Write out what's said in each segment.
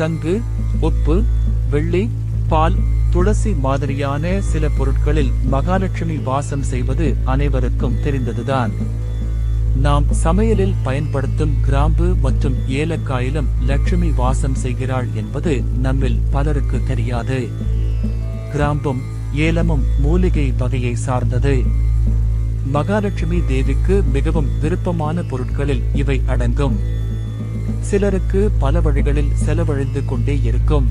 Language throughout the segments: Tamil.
சங்கு உப்பு வெள்ளி பால் துளசி மாதிரியான சில பொருட்களில் மகாலட்சுமி வாசம் செய்வது அனைவருக்கும் தெரிந்ததுதான். நாம் சமையலில் பயன்படுத்தும் கிராம்பு மற்றும் ஏலக்காயிலும் லட்சுமி வாசம் செய்கிறாள் என்பது நம்மில் பலருக்கு தெரியாது. கிராம்பும் ஏலமும் மூலிகை வகையை சார்ந்தது. மகாலட்சுமி தேவிக்கு மிகவும் விருப்பமான பொருட்களில் இவை அடங்கும். சிலருக்கு பல வழிகளில் செலவழிந்து கொண்டே இருக்கும்.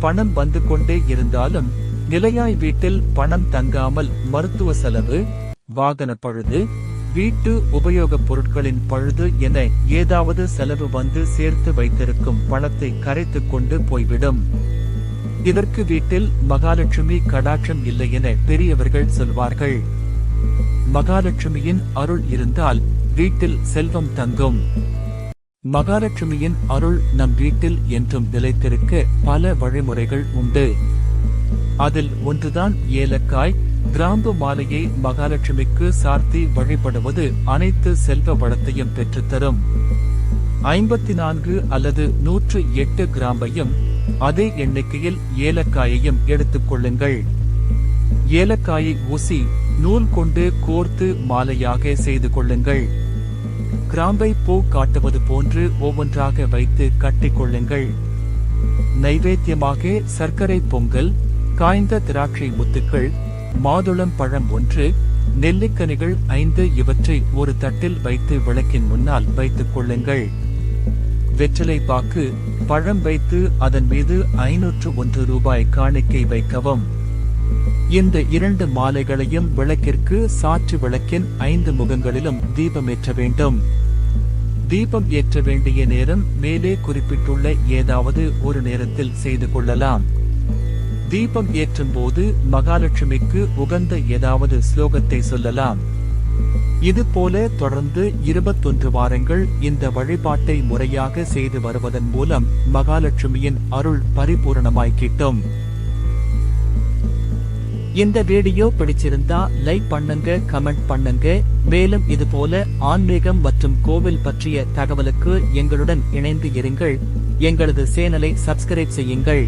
பணம் வந்து கொண்டே இருந்தாலும் நிலையாய் வீட்டில் பணம் தங்காமல் மருத்துவ செலவு வாகன பழுது வீட்டு உபயோகப் பொருட்களின் பழுது என ஏதாவது செலவு வந்து சேர்த்து வைத்திருக்கும் பணத்தை கரைத்து கொண்டு போய்விடும். இதற்கு வீட்டில் மகாலட்சுமி கடாட்சம் இல்லை என பெரியவர்கள் சொல்வார்கள். மகாலட்சுமியின் அருள் இருந்தால் வீட்டில் செல்வம் தங்கும். மகாலட்சுமியின் அருள் நம் வீட்டில் என்றும் நிலைத்திருக்க பல வழிமுறைகள் உண்டு. அதில் ஒன்றுதான் ஏலக்காய் கிராம்பு மாலையை மகாலட்சுமிக்கு சார்த்தி வழிபடுவது அனைத்து செல்வ வளத்தையும் பெற்றுத்தரும். ஐம்பத்தி நான்கு அல்லது நூற்று எட்டு கிராம்பையும் அதே எண்ணிக்கையில் ஏலக்காயையும் எடுத்துக் கொள்ளுங்கள். ஏலக்காயை ஊசி நூல் கொண்டு கோர்த்து மாலையாக செய்து கொள்ளுங்கள். கிராம்பை பூ காட்டுவது போன்று ஒவ்வொன்றாக வைத்து கட்டிக்கொள்ளுங்கள். நைவேத்தியமாக சர்க்கரை பொங்கல் காய்ந்த திராட்சை முத்துக்கள் மாதுளம் பழம் ஒன்று நெல்லிக்கனிகள் ஐந்து இவற்றை ஒரு தட்டில் வைத்து விளக்கின் முன்னால் வைத்துக் கொள்ளுங்கள். வெற்றிலை பாக்கு பழம் வைத்து அதன் மீது ஐநூற்று ஒன்று ரூபாய் காணிக்கை வைக்கவும். இந்த இரண்டு மாலைகளையும் விளக்கிற்கு சாற்று விளக்கின் ஐந்து முகங்களிலும் தீபம் ஏற்ற வேண்டும். தீபம் ஏற்ற வேண்டிய நேரம் மேலே குறிப்பிட்டுள்ள ஏதாவது ஒரு நேரத்தில் செய்து கொள்ளலாம். தீபம் ஏற்றும் போது மகாலட்சுமிக்கு உகந்த ஏதாவது ஸ்லோகத்தை சொல்லலாம். இது போல தொடர்ந்து இருபத்தொன்று வாரங்கள் இந்த வழிபாட்டை முறையாக செய்து வருவதன் மூலம் மகாலட்சுமியின் அருள் பரிபூரணமாய் கிட்டும் இந்த வீடியோ பிடிச்சிருந்தா லைக் பண்ணுங்க கமெண்ட் பண்ணுங்க. மேலும் இது போல ஆன்மீகம் மற்றும் கோவில் பற்றிய தகவலுக்கு எங்களுடன் இணைந்து இருங்கள். எங்களது சேனலை சப்ஸ்கிரைப் செய்யுங்கள்.